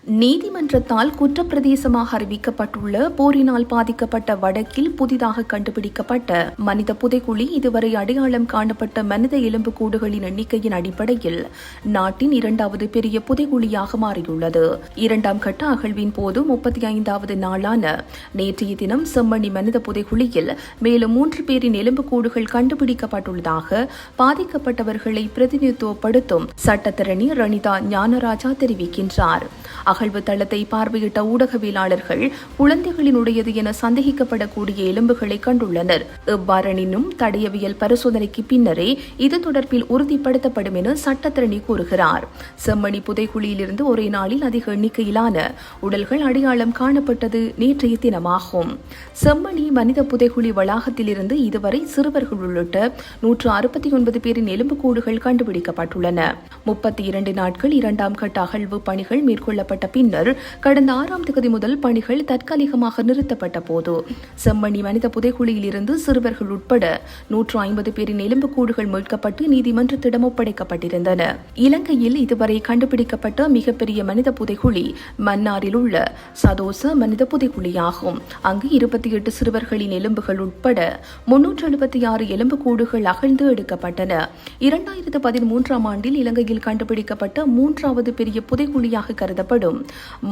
நீதிமன்றத்தால் குற்றப்பிரதேசமாக அறிவிக்கப்பட்டுள்ள போரினால் பாதிக்கப்பட்ட வடக்கில் புதிதாக கண்டுபிடிக்கப்பட்ட மனித புதைக்குழி இதுவரை அடையாளம் காணப்பட்ட மனித எலும்புக்கூடுகளின் எண்ணிக்கையின் அடிப்படையில் நாட்டின் இரண்டாவது பெரிய புதைக்குழியாக மாறியுள்ளது. இரண்டாம் கட்ட அகழ்வின் போது முப்பத்தி ஐந்தாவது நாளான நேற்றைய தினம் செம்மணி மனித புதைக்குழியில் மேலும் மூன்று பேரின் எலும்புக்கூடுகள் கண்டுபிடிக்கப்பட்டுள்ளதாக பாதிக்கப்பட்டவர்களை பிரதிநிதித்துவப்படுத்தும் சட்டத்தரணி ரணிதா ஞானராஜா தெரிவிக்கின்றார். அகழ்வு தளத்தை பார்வையிட்ட ஊடகவியலாளர்கள் குழந்தைகளினுடையது என சந்தேகிக்கப்படக்கூடிய எலும்புகளை கண்டுள்ளனர். எவ்வாறெனினும் தடயவியல் பரிசோதனைக்கு பின்னரே இது தொடர்பில் உறுதிப்படுத்தப்படும் என சட்டத்திரணி கூறுகிறார். செம்மணி புதைக்குழியிலிருந்து ஒரே நாளில் அதிக எண்ணிக்கையிலான உடல்கள் அடையாளம் காணப்பட்டது நேற்றைய தினமாகும். செம்மணி மனித புதைக்குழி வளாகத்திலிருந்து இதுவரை சிறுவர்கள் உள்ளிட்ட நூற்று அறுபத்தி ஒன்பது பேரின் எலும்புக்கூடுகள் கண்டுபிடிக்கப்பட்டுள்ளன. முப்பத்தி இரண்டு நாட்கள் இரண்டாம் கட்ட அகழ்வு பணிகள் மேற்கொள்ளப்பட்டு பின்னர் கடந்த ஆறாம் தேதி முதல் பணிகள் தற்காலிகமாக நிறுத்தப்பட்ட போது செம்மணி மனித புதைக்குழியில் இருந்து சிறுவர்கள் உட்பட நூற்று ஐம்பது பேரின் எலும்புக்கூடுகள் மீட்கப்பட்டு நீதிமன்றத்திடம் ஒப்படைக்கப்பட்டிருந்தன. இலங்கையில் இதுவரை கண்டுபிடிக்கப்பட்ட மிகப்பெரிய மனித புதைக்குழி மன்னாரில் உள்ள சதோச மனித புதைக்குழியாகும் அங்கு இருபத்தி எட்டு சிறுவர்களின் எலும்புகள் உட்பட முன்னூற்று எழுபத்தி ஆறு எலும்புக்கூடுகள் அகழ்ந்து எடுக்கப்பட்டன. இரண்டாயிரத்து பதிமூன்றாம் ஆண்டில் இலங்கையில் கண்டுபிடிக்கப்பட்ட மூன்றாவது பெரிய புதைக்குழியாக கருதப்படும்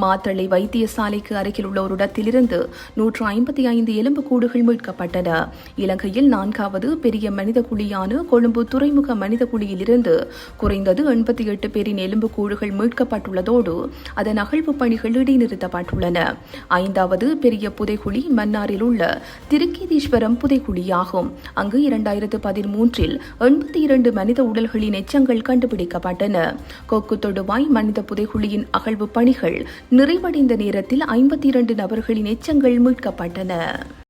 மாத்தளை வைத்தியசாலைக்கு அருகில் உள்ள ஒரு இடத்திலிருந்து நூற்று ஐம்பத்தி ஐந்து எலும்புக்கூடுகள் மீட்கப்பட்டன. இலங்கையில் நான்காவது பெரிய மனித குழியான கொழும்பு துறைமுக மனித குழியிலிருந்து குறைந்தது எண்பத்தி எட்டு பேரின் எலும்புக்கூடுகள் மீட்கப்பட்டுள்ளதோடு அதன் அகழ்வு பணிகள் இடைநிறுத்தப்பட்டுள்ளன. ஐந்தாவது பெரிய புதைக்குழி மன்னாரில் உள்ள திருக்கீதீஸ்வரம் புதைக்குழியாகும் அங்கு இரண்டாயிரத்து பதிமூன்றில் எண்பத்தி இரண்டு மனித உடல்களின் எச்சங்கள் கண்டுபிடிக்கப்பட்டன. கொக்கு தொடுவாய் மனித புதைக்குழியின் அகழ்வு பணிகள் நிறைவடைந்த நேரத்தில் ஐம்பத்தி இரண்டு நபர்களின் எச்சங்கள் மீட்கப்பட்டன.